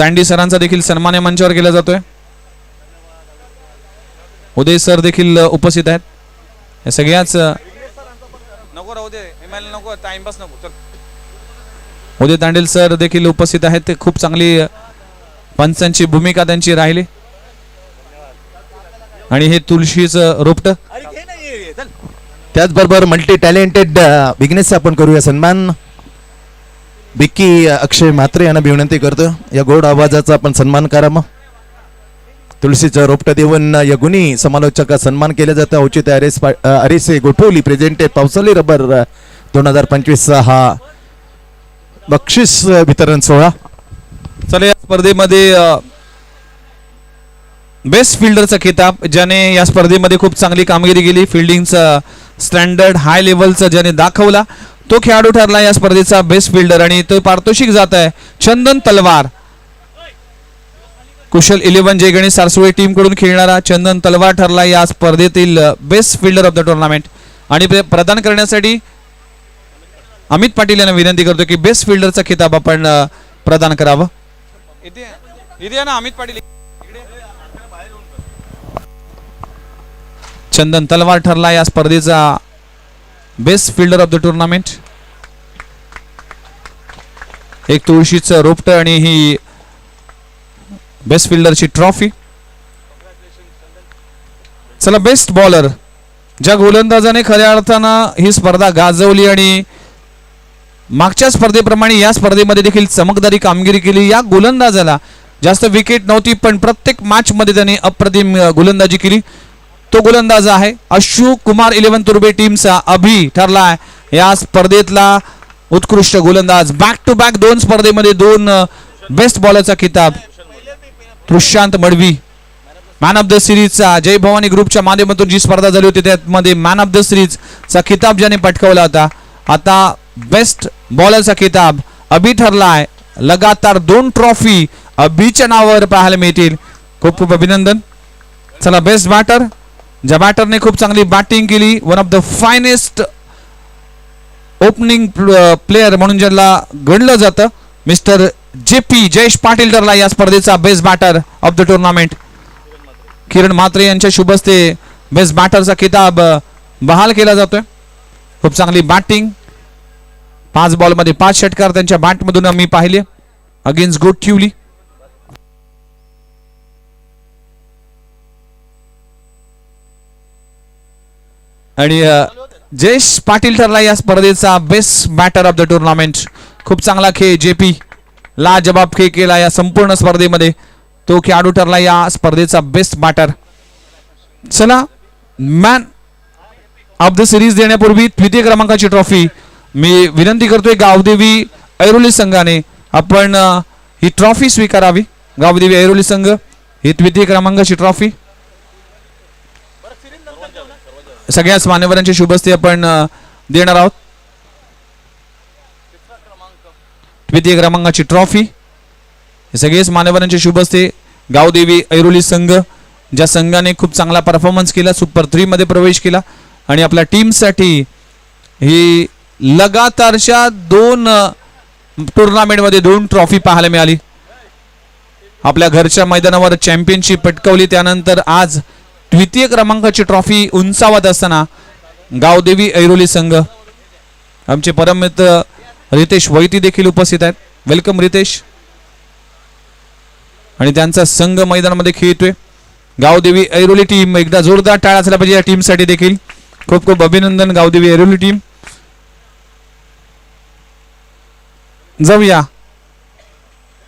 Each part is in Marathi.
सँडी सरांचा देखील सन्मान या मंचावर केला जातोय. उदय सर देखील उपस्थित आहेत. या सगळ्याच नको राहू दे नको टाइमपास नको उदय तांडेल सर देखील उपस्थित आहेत. ते खूप चांगली पंचांची भूमिका त्यांची राहिली. आणि हे तुळशीचं रोपट. त्याचबरोबर मल्टी टॅलेंटेड बिझनेस आपण करूया सन्मान. बिक्की अक्षय म्हात्रे यांना विनंती करतो या गोड आवाजाचा आपण सन्मान करा मग. तुळशीचं रोपटं देऊन या गुणी समालोचका सन्मान केलं जातं. औचित्य अरेस अरेसे गोठवली प्रेझेंटेड पावसाली रबर दोन हजार पंचवीस हा बक्षीस वितरण सोहळा. चला या स्पर्धेमध्ये बेस्ट फिल्डरचा किताब ज्याने या स्पर्धेमध्ये खूप चांगली कामगिरी केली. फिल्डिंगचा स्टँडर्ड हाय लेवलचा ज्याने दाखवला. तो खेळाडू ठरला या स्पर्धेचा बेस्ट फिल्डर आणि तो पारितोषिक जात आहे. चंदन तलवार. कुशल इलेव्हन जय गणेश सारसुळे टीमकडून खेळणारा चंदन तलवार ठरला या स्पर्धेतील best fielder of the tournament आणि प्रदान करण्यासाठी अमित पाटील यांना विनंती करतो की बेस्ट फिल्डरचा किताब आपण प्रदान करावं. अमित पाटील. चंदन तलवार ठरला या स्पर्धेचा best fielder of the tournament एक तुळशीचं रोपट आणि ही बेस्ट फिल्डरची ट्रॉफी चला बेस्ट बॉलर ज्या गोलंदाजाने खऱ्या अर्थानं ही स्पर्धा गाजवली आणि मागच्या स्पर्धेप्रमाणे या स्पर्धेमध्ये देखील चमकदारी कामगिरी केली. या गोलंदाजाला जास्त विकेट नव्हती पण प्रत्येक मॅच मध्ये त्याने अप्रतिम गोलंदाजी केली. तो गोलंदाज आहे अशोक कुमार इलेव्हन तुर्बे टीमचा अभि ठरला आहे या स्पर्धेतला उत्कृष्ट गोलंदाज. बॅक टू बॅक दोन स्पर्धेमध्ये दोन बेस्ट बॉलरचा किताब Prashant Madavi. Man of the सिरीजचा जय भवानी ग्रुपच्या माध्यमातून जी स्पर्धा झाली होती त्यामध्ये मॅन ऑफ द सिरीजचा किताब ज्याने पटकावला होता आता बेस्ट बॉलरचा किताब अभि ठरला आहे लगातार दोन ट्रॉफी अभिच्या नावावर पाहायला मिळतील. खूप खूप अभिनंदन. चला बेस्ट बॅटर ज्या बॅटरने खूप चांगली बॅटिंग केली one of the finest opening player म्हणून ज्याला गणलं जातं mister J P Jayesh Patil ठरला या स्पर्धेचा best batter of the tournament Kiran Mhatre यांच्या शुभ हस्ते बेस्ट बॅटरचा किताब बहाल केला जातोय. खूप चांगली बॅटिंग पाच बॉलमध्ये पाच षटकार त्यांच्या बॅटमधून आम्ही पाहिले. अगेन्स्ट गुड ठेवली आणि जयेश पाटील ठरला या स्पर्धेचा best batter of the tournament खूप चांगला खेळ जे पी ला जबाब खेळ केला या संपूर्ण स्पर्धेमध्ये. तो खेळाडू ठरला या स्पर्धेचा बेस्ट बॅटर चला मॅन ऑफ द सिरीज देण्यापूर्वी द्वितीय क्रमांकाची ट्रॉफी मी विनंती करतोय गावदेवी ऐरोली संघाने आपण ही ट्रॉफी स्वीकारावी. गावदेवी ऐरोली संघ ही द्वितीय क्रमांकाची ट्रॉफी सगळ्याच मान्यवरांची शुभस्ती आपण देणार आहोत. द्वितीय क्रमांकाची ट्रॉफी. सगळेच मान्यवरांची शुभस्ते. गावदेवी ऐरोली संघ ज्या संघाने खूप चांगला परफॉर्मन्स केला सुपर थ्री मध्ये प्रवेश केला. आणि आपल्या टीमसाठी ही लगातारच्या दोन टुर्नामेंटमध्ये दोन ट्रॉफी पाहायला मिळाली. आपल्या घरच्या मैदानावर चॅम्पियनशिप पटकवली. त्यानंतर आज द्वितीय क्रमांकाची ट्रॉफी उंचावत असताना गावदेवी ऐरोली संघ आमचे परममित्र रितेश वैती देखील उपस्थित आहेत. वेलकम रितेश. आणि त्यांचा संघ मैदानामध्ये खेळतोय. गावदेवी ऐरोली टीम एकदा जोरदार टाळ झाला पाहिजे या टीमसाठी देखील. खूप खूप अभिनंदन गावदेवी ऐरोली टीम जाऊया.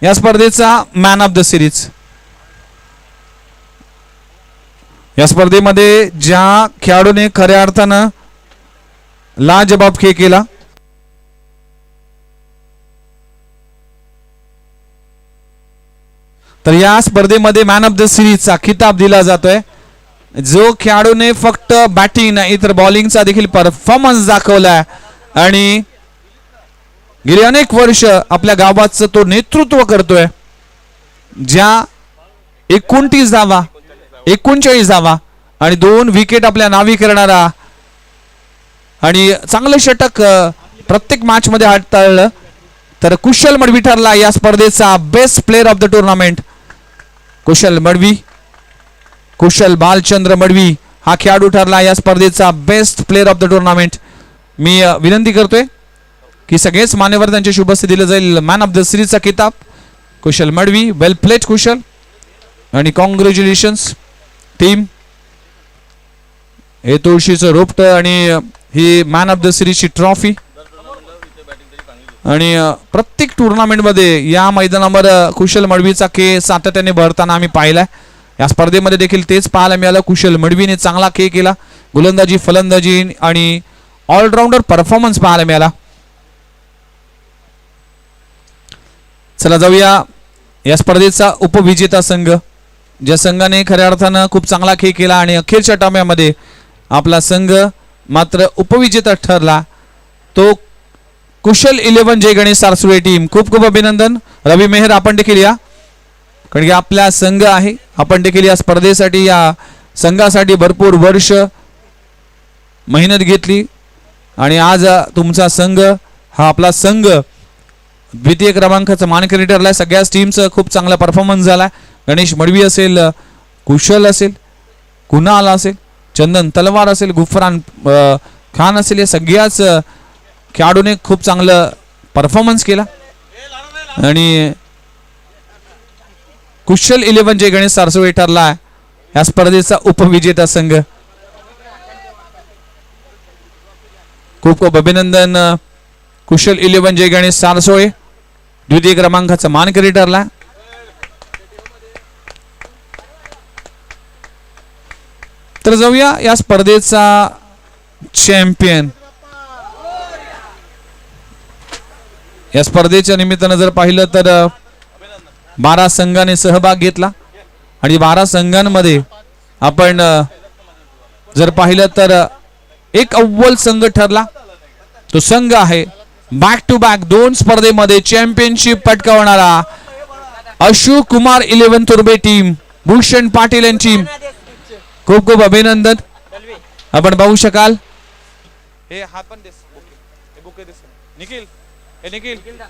या स्पर्धेचा मॅन ऑफ द सिरीज या स्पर्धेमध्ये ज्या खेळाडूने खऱ्या अर्थानं लाजबाब खेळ केला तर या स्पर्धेमध्ये मॅन ऑफ द सिरीजचा खिताब दिला जातोय. जो खेळाडूने फक्त बॅटिंग नाही तर बॉलिंगचा देखील परफॉर्मन्स दाखवलाय. आणि गेली अनेक वर्ष आपल्या गावाचं तो नेतृत्व करतोय. ज्या एकोणतीस धावा एकोणचाळीस धावा आणि दोन विकेट आपल्या नावी करणारा. आणि चांगलं षटक प्रत्येक मॅच मध्ये हाताळलं तर कुशल मडवी ठरला या स्पर्धेचा best player of the tournament Kushal Madavi Kushal Balchandra Madavi हा खेळाडू ठरला या स्पर्धेचा best player of the tournament मी विनंती करतोय की सगळेच मान्यवर त्यांच्या शुभेच्छा दिलं जाईल मॅन ऑफ द सिरीजचा किताब कुशल मडवी वेल प्लेट कुशल. आणि कॉंग्रॅच्युलेशन्स टीम हे तुळशीचं रोपटं आणि ही मॅन ऑफ द सिरीजची ट्रॉफी आणि प्रत्येक टुर्नामेंटमध्ये या मैदानावर कुशल मडवीचा के सातत्याने भरताना आम्ही पाहिलाय. या स्पर्धेमध्ये देखील तेच पाहायला मिळालं. कुशल मडवीने चांगला के केला. गोलंदाजी फलंदाजी आणि ऑलराऊंडर परफॉर्मन्स पाहायला मिळाला. चला जाऊया या स्पर्धेचा उपविजेता संघ. ज्या संघाने खऱ्या अर्थानं खूप चांगला खेळ केला आणि अखेरच्या टप्प्यामध्ये आपला संघ मात्र उपविजेता ठरला तो कुशल इलेव्हन जय गणेश सारसुळे टीम. खूप खूप अभिनंदन. रवी मेहर आपण देखील या. कारण की आपला संघ आहे आपण देखील या स्पर्धेसाठी या संघासाठी भरपूर वर्ष मेहनत घेतली. आणि आज तुमचा संघ हा आपला संघ द्वितीय क्रमांकाचा मानकरी ठरला सगळ्याच टीमचं खूप चांगला परफॉर्मन्स झालाय. गणेश मडवी असेल कुशल असेल कुणाल असेल चंदन तलवार असेल गुफरान खान असेल या सगळ्याच खेळाडूने खूप चांगलं परफॉर्मन्स केला. आणि कुशल इलेव्हन जे गणेश सारसोळे ठरला या स्पर्धेचा उपविजेता संघ. खूप खूप अभिनंदन कुशल इलेव्हन जय गणेश सारसोळे द्वितीय क्रमांकाचा मानकरी ठरला. तर जाऊया या स्पर्धेचा चॅम्पियन या स्पर्धेच्या निमित्तानं जर पाहिलं तर बारा संघाने सहभाग घेतला. आणि बारा संघांमध्ये आपण जर पाहिलं तर एक अव्वल संघ ठरला. तो संघ आहे बॅक टू बॅक दोन स्पर्धेमध्ये चॅम्पियनशिप पटकावणारा अशोक कुमार इलेव्हन तुर्बे टीम भूषण पाटील यांची खूप खूप अभिनंदन. आपण पाहू शकाल. हे पण हे देस. निखिल. निखिल.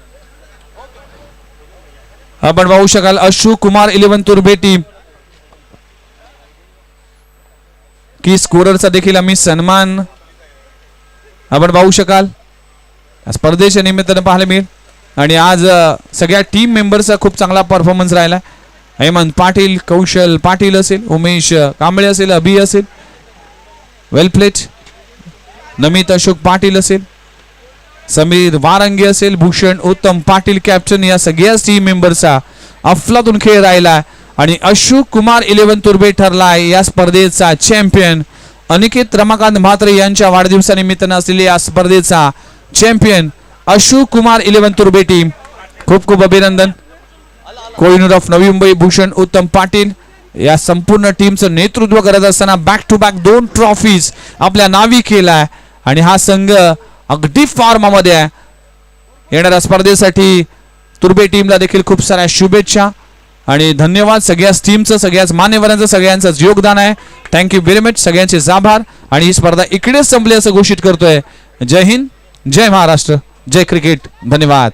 आपण पाहू शकाल अशोक कुमार इलेव्हन तुर्बे टीम की स्कोररचा देखील आम्ही सन्मान. आपण पाहू शकाल. स्पर्धेच्या निमित्तानं पाहायला मिळेल. आणि आज सगळ्या टीम मेंबर्सचा खूप चांगला परफॉर्मन्स राहिला. हेमंत पाटील कौशल पाटील असेल उमेश कांबळे असेल अभि असेल वेल प्लेट नमित अशोक पाटील असेल समीर वारंगी असेल भूषण उत्तम पाटील कॅप्टन या सगळ्याच टीम मेंबरचा अफलातून खेळ राहिला आणि अशोक कुमार इलेव्हन तुर्बे ठरलाय या स्पर्धेचा चॅम्पियन अनिकेत रमाकांत म्हात्रे यांच्या वाढदिवसानिमित्तानं असलेल्या या स्पर्धेचा champion Ashok Kumar eleven Turbe team खूप खूप अभिनंदन. कोहिनूर ऑफ नवी मुंबई भूषण उत्तम पाटील या संपूर्ण टीमचं नेतृत्व करत असताना बॅक टू बॅक दोन ट्रॉफीज आपल्या नावी केलाय. आणि हा संघ अगदी फॉर्मामध्ये आहे. येणाऱ्या स्पर्धेसाठी तुर्बे टीमला देखील खूप साऱ्या शुभेच्छा. आणि धन्यवाद सगळ्याच टीमचं सगळ्याच मान्यवरांचं सगळ्यांचं योगदान आहे. थँक्यू व्हेरी मच सगळ्यांचे आभार. आणि ही स्पर्धा इकडेच संपली असं घोषित करतोय. जय हिंद जय महाराष्ट्र जय क्रिकेट. धन्यवाद.